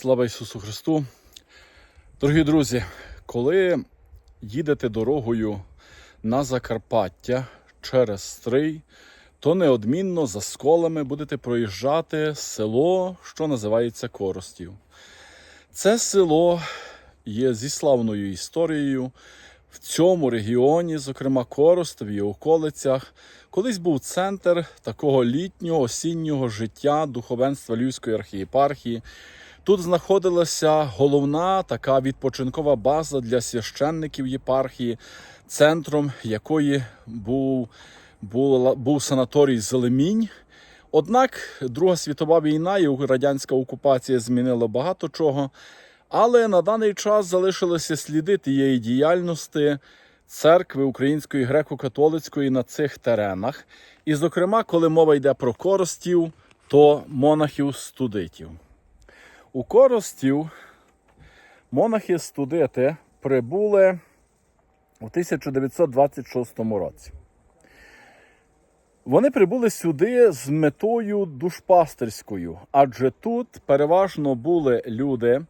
Слава Ісусу Христу! Дорогі друзі, коли їдете дорогою на Закарпаття через Стрий, то неодмінно за сколами будете проїжджати село, що називається Коростів. Це село є зі славною історією. В цьому регіоні, зокрема Коростові і околицях, колись був центр такого літнього осіннього життя духовенства Львівської архієпархії. Тут знаходилася головна така відпочинкова база для священників єпархії, центром якої був, був, був санаторій Зелемінь. Однак Друга світова війна і радянська окупація змінила багато чого. Але на даний час залишилися сліди тієї діяльності церкви Української греко-католицької на цих теренах. І, зокрема, коли мова йде про коростів, то монахів-студитів. У Коростів монахи-студити прибули у 1926 році. Вони прибули сюди з метою душпастерською, адже тут переважно були люди,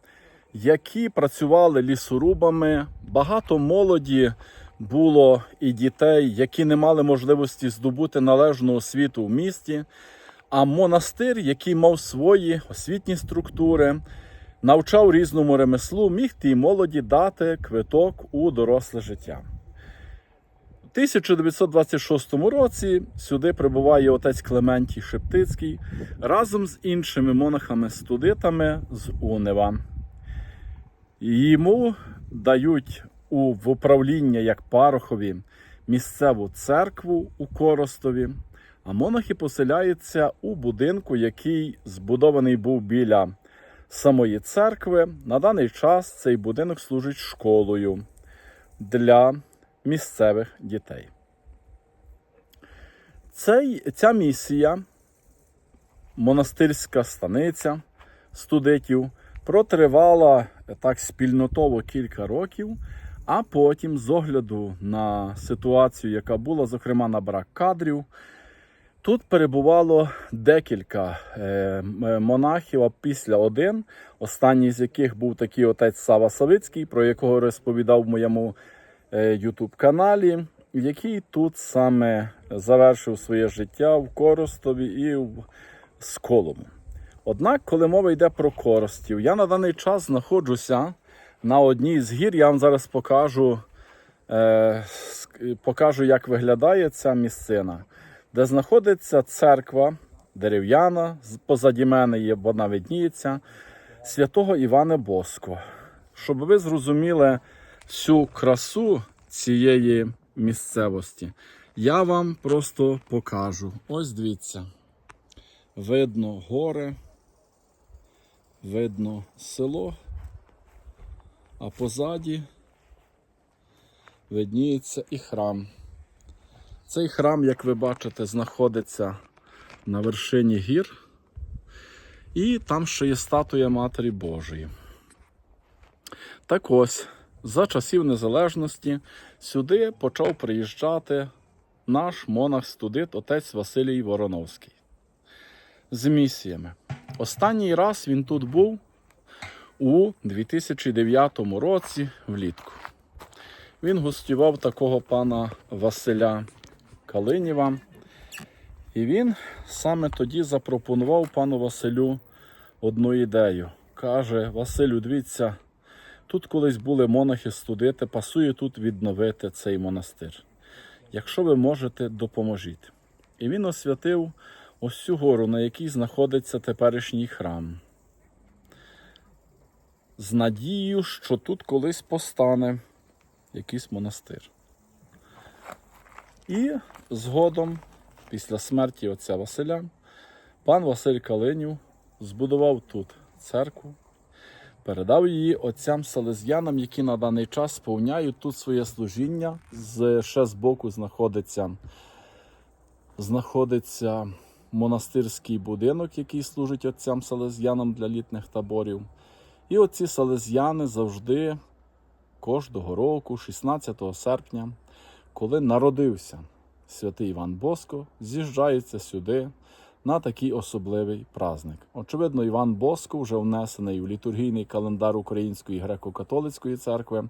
які працювали лісорубами. Багато молоді було і дітей, які не мали можливості здобути належну освіту в місті. А монастир, який мав свої освітні структури, навчав різному ремеслу, міг тій молоді дати квиток у доросле життя. У 1926 році сюди прибуває отець Клементій Шептицький разом з іншими монахами-студитами з Унева. Йому дають у в управління як парохові місцеву церкву у Коростові. А монахи поселяються у будинку, який збудований був біля самої церкви. На даний час цей будинок служить школою для місцевих дітей. Цей, Ця місія, монастирська станиця студитів, протривала так спільнотово кілька років. А потім, з огляду на ситуацію, яка була, зокрема на брак кадрів, Тут перебувало декілька е, монахів, а після один, останній з яких був такий отець Сава Савицький, про якого розповідав в моєму ютуб каналі, який тут саме завершив своє життя в Коростові і в Сколому. Однак, коли мова йде про Коростів, я на даний час знаходжуся на одній з гір. Я вам зараз покажу, е, покажу як виглядає ця місцина де знаходиться церква дерев'яна, позаді мене є, вона видніється, святого Івана Боско. Щоб ви зрозуміли всю красу цієї місцевості, я вам просто покажу. Ось дивіться. Видно гори, видно село, а позаді видніється і храм. Цей храм, як ви бачите, знаходиться на вершині гір, і там ще є статуя Матері Божої. Так ось, за часів незалежності сюди почав приїжджати наш монах-студит отець Василій Вороновський з місіями. Останній раз він тут був у 2009 році влітку. Він гостював такого пана Василя Калиніва. І він саме тоді запропонував пану Василю одну ідею. Каже: Василю, дивіться, тут колись були монахи студити, пасує тут відновити цей монастир. Якщо ви можете, допоможіть. І він освятив ось цю гору, на якій знаходиться теперішній храм. З надією, що тут колись постане якийсь монастир. І згодом, після смерті отця Василя, пан Василь Калинів збудував тут церкву, передав її отцям Селез'янам, які на даний час сповняють тут своє служіння. З, Ще збоку знаходиться, знаходиться монастирський будинок, який служить отцям Селез'янам для літніх таборів. І оці Селез'яни завжди кожного року, 16 серпня коли народився святий Іван Боско, з'їжджається сюди на такий особливий праздник. Очевидно, Іван Боско вже внесений у літургійний календар Української греко-католицької церкви,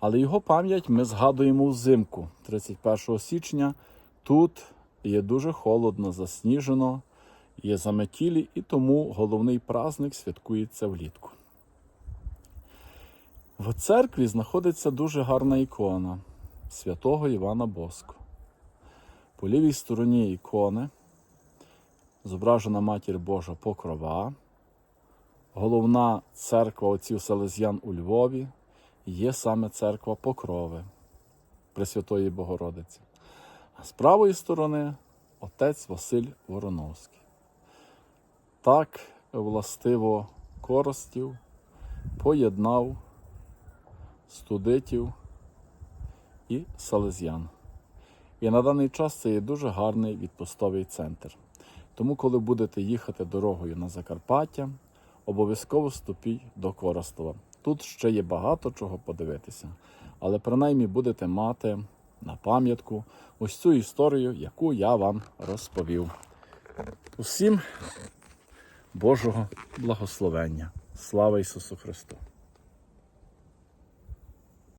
але його пам'ять ми згадуємо взимку, 31 січня. Тут є дуже холодно, засніжено, є заметілі, і тому головний праздник святкується влітку. В церкві знаходиться дуже гарна ікона святого Івана Боско. По лівій стороні ікони зображена Матір Божа Покрова, головна церква отців Селезян у Львові є саме церква Покрови Пресвятої Богородиці. А з правої сторони отець Василь Вороновський. Так властиво Коростів поєднав студитів і салезян. І на даний час це є дуже гарний відпустовий центр. Тому, коли будете їхати дорогою на Закарпаття, обов'язково ступіть до Коростова. Тут ще є багато чого подивитися, але принаймні будете мати на пам'ятку ось цю історію, яку я вам розповів. Усім Божого благословення. Слава Ісусу Христу!